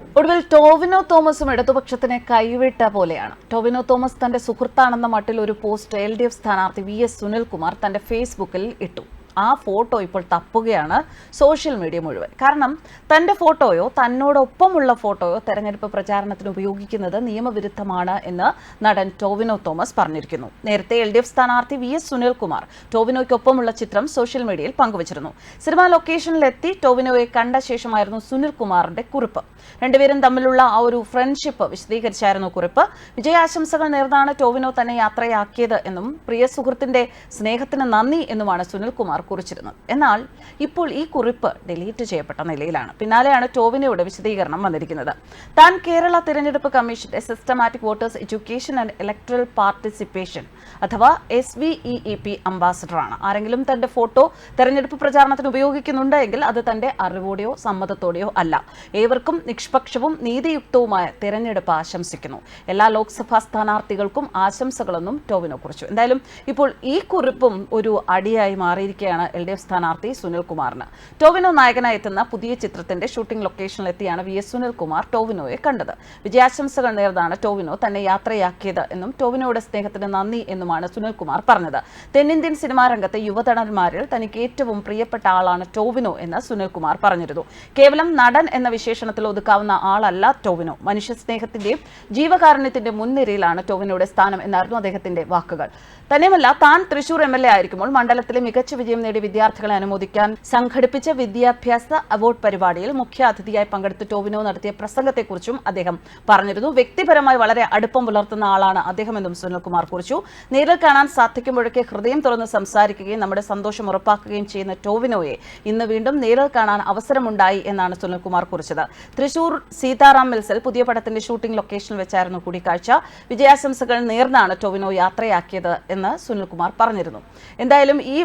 ഒടുവിൽ ടോവിനോ തോമസും ഇടതുപക്ഷത്തിനെ കൈവിട്ട പോലെയാണ്. ടോവിനോ തോമസ് തന്റെ സുഹൃത്താണെന്ന മട്ടിൽ ഒരു പോസ്റ്റ് എൽ ഡി എഫ് സ്ഥാനാർത്ഥി വി എസ് സുനിൽകുമാർ തന്റെ ഫേസ്ബുക്കിൽ ഇട്ടു. ആ ഫോട്ടോ ഇപ്പോൾ തപ്പുകയാണ് സോഷ്യൽ മീഡിയ മുഴുവൻ. കാരണം തന്റെ ഫോട്ടോയോ തന്നോടൊപ്പമുള്ള ഫോട്ടോയോ തെരഞ്ഞെടുപ്പ് പ്രചാരണത്തിന് ഉപയോഗിക്കുന്നത് നിയമവിരുദ്ധമാണ് എന്ന് നടൻ ടോവിനോ തോമസ് പറഞ്ഞിരിക്കുന്നു. നേരത്തെ എൽ ഡി എഫ് സ്ഥാനാർത്ഥി വി എസ് സുനിൽകുമാർ ടോവിനോയ്ക്കൊപ്പമുള്ള ചിത്രം സോഷ്യൽ മീഡിയയിൽ പങ്കുവച്ചിരുന്നു. സിനിമാ ലൊക്കേഷനിലെത്തി ടോവിനോയെ കണ്ട ശേഷമായിരുന്നു സുനിൽകുമാറിന്റെ കുറിപ്പ്. രണ്ടുപേരും തമ്മിലുള്ള ആ ഒരു ഫ്രണ്ട്ഷിപ്പ് വിശദീകരിച്ചായിരുന്നു കുറിപ്പ്. വിജയാശംസകൾ നേർന്നാണ് ടോവിനോ തന്നെ യാത്രയാക്കിയത് എന്നും പ്രിയ സുഹൃത്തിന്റെ സ്നേഹത്തിന് നന്ദി എന്നുമാണ് സുനിൽകുമാർ കുറിച്ചിരുന്നത്. എന്നാൽ ഇപ്പോൾ ഈ കുറിപ്പ് ഡിലീറ്റ് ചെയ്യപ്പെട്ട നിലയിലാണ്. പിന്നാലെയാണ് ടോവിനോയുടെ വിശദീകരണം വന്നിരിക്കുന്നത്. താൻ കേരള തിരഞ്ഞെടുപ്പ് കമ്മീഷന്റെ systematic voters education and electoral participation അഥവാ S V E E P അംബാസഡറാണ് ആരെങ്കിലും തന്റെ ഫോട്ടോ തെരഞ്ഞെടുപ്പ് പ്രചാരണത്തിന് ഉപയോഗിക്കുന്നുണ്ടെങ്കിൽ അത് തന്റെ അറിവോടെയോ സമ്മതത്തോടെയോ അല്ല. ഏവർക്കും നിഷ്പക്ഷവും നീതിയുക്തവുമായ തെരഞ്ഞെടുപ്പ് ആശംസിക്കുന്നു. എല്ലാ ലോക്സഭാ സ്ഥാനാർത്ഥികൾക്കും ആശംസകളൊന്നും ടോവിനോ കുറിച്ചു. എന്തായാലും ഇപ്പോൾ ഈ കുറിപ്പും ഒരു അടിയായി മാറിയിരിക്കുകയാണ്. എൽ ഡി എഫ് സ്ഥാനാർത്ഥി സുനിൽകുമാറിന് ടോവിനോ നായകനായി എത്തുന്ന പുതിയ ചിത്രത്തിന്റെ ഷൂട്ടിംഗ് ലൊക്കേഷനിലെത്തിയാണ് വി എസ് സുനിൽകുമാർ ടോവിനോയെ കണ്ടത്. വിജയാശംസകൾ നേർന്നാണ് ടോവിനോ തന്നെ യാത്രയാക്കിയത് എന്നും ടോവിനോയുടെ സ്നേഹത്തിന് നന്ദി എന്നുമാണ് സുനിൽകുമാർ പറഞ്ഞത്. തെന്നിന്ത്യൻ സിനിമാ രംഗത്തെ യുവതടന്മാരിൽ തനിക്ക് ഏറ്റവും പ്രിയപ്പെട്ട ആളാണ് ടോവിനോ എന്ന് സുനിൽകുമാർ പറഞ്ഞിരുന്നു. കേവലം നടൻ എന്ന വിശേഷണത്തിൽ ഒതുക്കാവുന്ന ആളല്ല ടോവിനോ. മനുഷ്യ സ്നേഹത്തിന്റെയും ജീവകാരുണ്യത്തിന്റെ മുൻനിരയിലാണ് ടോവിനോയുടെ സ്ഥാനം എന്നായിരുന്നു അദ്ദേഹത്തിന്റെ വാക്കുകൾ. തന്നെയുമല്ല താൻ തൃശൂർ എം എൽ എ ആയിരിക്കുമ്പോൾ മണ്ഡലത്തിലെ മികച്ച വിജയം നേടിയ വിദ്യാർത്ഥികളെ അനുമോദിക്കാൻ സംഘടിപ്പിച്ച വിദ്യാഭ്യാസ അവാർഡ് പരിപാടിയിൽ മുഖ്യ അതിഥിയായി പങ്കെടുത്ത് ടോവിനോ നടത്തിയ പ്രസംഗത്തെക്കുറിച്ചും അദ്ദേഹം പറഞ്ഞിരുന്നു. വ്യക്തിപരമായി വളരെ അടുപ്പം പുലർത്തുന്ന ആളാണ് അദ്ദേഹമെന്നും സുനിൽകുമാർ കുറിച്ചു. നേരിൽ കാണാൻ സാധിക്കുമ്പോഴൊക്കെ ഹൃദയം തുറന്ന് സംസാരിക്കുകയും നമ്മുടെ സന്തോഷം ഉറപ്പാക്കുകയും ചെയ്യുന്ന ടോവിനോയെ ഇന്ന് വീണ്ടും നേരിൽ കാണാൻ അവസരമുണ്ടായി എന്നാണ് സുനിൽകുമാർ കുറിച്ചത്. തൃശൂർ സീതാറാം മിൽസിൽ പുതിയ പടത്തിന്റെ ഷൂട്ടിംഗ് ലൊക്കേഷനിൽ വെച്ചായിരുന്നു കൂടിക്കാഴ്ച. വിജയാശംസകൾ നേർന്നാണ് ടോവിനോ യാത്രയാക്കിയത് എന്ന് സുനിൽകുമാർ പറഞ്ഞിരുന്നു. എന്തായാലും ഈ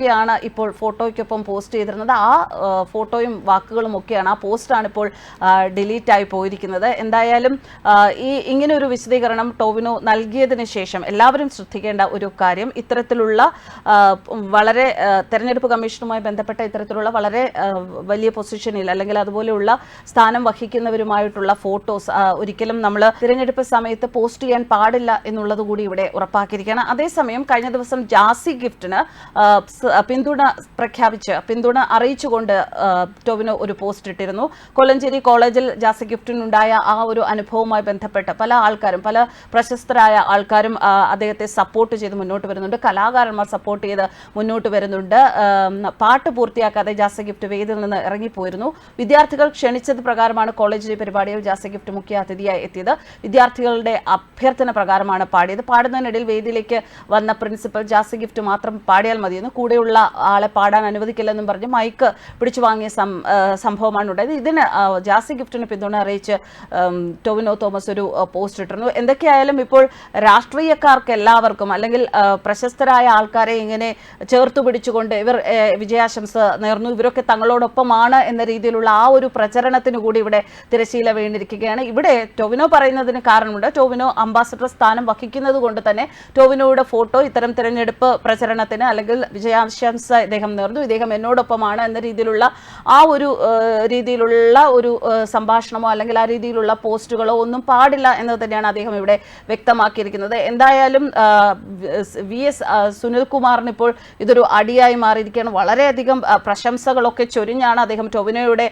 വാക്കുകളൊക്കെയാണ് ഇപ്പോൾ ഫോട്ടോയ്ക്കൊപ്പം പോസ്റ്റ് ചെയ്തിരുന്നത്. ആ ഫോട്ടോയും വാക്കുകളും ഒക്കെയാണ് ആ പോസ്റ്റാണ് ഇപ്പോൾ ഡിലീറ്റ് ആയി പോയിരിക്കുന്നത്. എന്തായാലും ഈ ഇങ്ങനെ ഒരു വിശദീകരണം ടോവിനോ നൽകിയതിന് ശേഷം എല്ലാവരും ശ്രദ്ധിക്കേണ്ട ഒരു കാര്യം ഇത്തരത്തിലുള്ള വളരെ തെരഞ്ഞെടുപ്പ് കമ്മീഷനുമായി ബന്ധപ്പെട്ട ഇത്തരത്തിലുള്ള വളരെ വലിയ പൊസിഷനിൽ അല്ലെങ്കിൽ അതുപോലെയുള്ള സ്ഥാനം വഹിക്കുന്നവരുമായിട്ടുള്ള ഫോട്ടോസ് ഒരിക്കലും നമ്മൾ തിരഞ്ഞെടുപ്പ് സമയത്ത് പോസ്റ്റ് ചെയ്യാൻ പാടില്ല എന്നുള്ളത് കൂടി ഇവിടെ ഉറപ്പാക്കിയിരിക്കുകയാണ്. അതേസമയം കഴിഞ്ഞ ദിവസം ജാസി ഗിഫ്റ്റിന് പിന്തുണ പ്രഖ്യാപിച്ച് പിന്തുണ അറിയിച്ചുകൊണ്ട് ടോവിനോ ഒരു പോസ്റ്റ് ഇട്ടിരുന്നു. കൊല്ലഞ്ചേരി കോളേജിൽ ജാസി ഗിഫ്റ്റിനുണ്ടായ ആ ഒരു അനുഭവവുമായി ബന്ധപ്പെട്ട് പല ആൾക്കാരും പല പ്രശസ്തരായ ആൾക്കാരും അദ്ദേഹത്തെ സപ്പോർട്ട് ചെയ്ത് മുന്നോട്ട് വരുന്നുണ്ട്. കലാകാരന്മാർ സപ്പോർട്ട് ചെയ്ത് മുന്നോട്ട് വരുന്നുണ്ട്. പാട്ട് പൂർത്തിയാക്കാതെ ജാസ ഗിഫ്റ്റ് വേദിയിൽ നിന്ന് ഇറങ്ങിപ്പോയിരുന്നു. വിദ്യാർത്ഥികൾ ക്ഷണിച്ചത് പ്രകാരമാണ് കോളേജിലെ പരിപാടിയിൽ ജാസ ഗിഫ്റ്റ് മുഖ്യ അതിഥിയായി എത്തിയത്. വിദ്യാർത്ഥികളുടെ അഭ്യർത്ഥന പ്രകാരമാണ് പാടിയത്. പാടുന്നതിനിടയിൽ വേദിയിലേക്ക് വന്ന പ്രിൻസിപ്പൽ ജാസ ഗിഫ്റ്റ് മാത്രം പാടിയാൽ മതിയെന്ന് കൂടെയുള്ള ആളെ പാടാൻ അനുവദിക്കില്ലെന്നും പറഞ്ഞ് മൈക്ക് പിടിച്ചു വാങ്ങിയ സംഭവമാണ് ഉണ്ടായത്. ഇതിന് ജാസി ഗിഫ്റ്റിന് പിന്തുണ അറിയിച്ച് ടോവിനോ തോമസ് ഒരു പോസ്റ്റ് ഇട്ടിരുന്നു. എന്തൊക്കെയായാലും ഇപ്പോൾ രാഷ്ട്രീയക്കാർക്ക് എല്ലാവർക്കും അല്ലെങ്കിൽ പ്രശസ്തരായ ആൾക്കാരെ ഇങ്ങനെ ചേർത്തു പിടിച്ചുകൊണ്ട് ഇവർ വിജയാശംസ നേർന്നു. ഇവരൊക്കെ തങ്ങളോടൊപ്പമാണ് എന്ന രീതിയിലുള്ള ആ ഒരു പ്രചരണത്തിന് കൂടി ഇവിടെ തിരശീല വീണിരിക്കുകയാണ്. ഇവിടെ ടോവിനോ പറയുന്നതിന് കാരണമുണ്ട്. ടോവിനോ അംബാസഡർ സ്ഥാനം വഹിക്കുന്നത് കൊണ്ട് തന്നെ ടോവിനോയുടെ ഫോട്ടോ ഇത്തരം തിരഞ്ഞെടുപ്പ് പ്രചരണത്തിന് അല്ലെങ്കിൽ വിജയാശംസ ഇദ്ദേഹം നേർന്നു. ഇദ്ദേഹം എന്നോടൊപ്പമാണ് എന്ന രീതിയിലുള്ള ആ ഒരു രീതിയിലുള്ള ഒരു സംഭാഷണമോ അല്ലെങ്കിൽ ആ രീതിയിലുള്ള പോസ്റ്റുകളോ ഒന്നും പാടില്ല എന്ന് തന്നെയാണ് അദ്ദേഹം ഇവിടെ വ്യക്തമാക്കിയിരിക്കുന്നത്. എന്തായാലും വി എസ് സുനിൽകുമാറിന് ഇപ്പോൾ ഇതൊരു അടിയായി മാറിയിരിക്കുകയാണ്. വളരെയധികം പ്രശംസകളൊക്കെ ചൊരിഞ്ഞാണ് അദ്ദേഹം ടൊവിനോയുടെ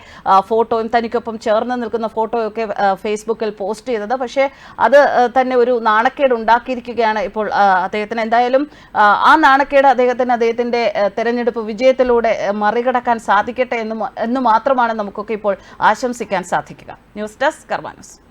ഫോട്ടോയും തനിക്കൊപ്പം ചേർന്ന് നിൽക്കുന്ന ഫോട്ടോയൊക്കെ ഫേസ്ബുക്കിൽ പോസ്റ്റ് ചെയ്തത്. പക്ഷേ അത് തന്നെ ഒരു നാണക്കേട് ഉണ്ടാക്കിയിരിക്കുകയാണ് ഇപ്പോൾ അദ്ദേഹത്തിന്. എന്തായാലും ആ, നാണക്കേട് അദ്ദേഹത്തിന് അദ്ദേഹത്തിന്റെ ആ, തെരഞ്ഞെടുപ്പ് വിജയത്തിലൂടെ മറികടക്കാൻ സാധിക്കട്ടെ എന്ന് എന്ന് മാത്രമാണ് നമുക്കൊക്കെ ഇപ്പോൾ ആശംസിക്കാൻ സാധിക്കുക. News desk കർമാനൂസ്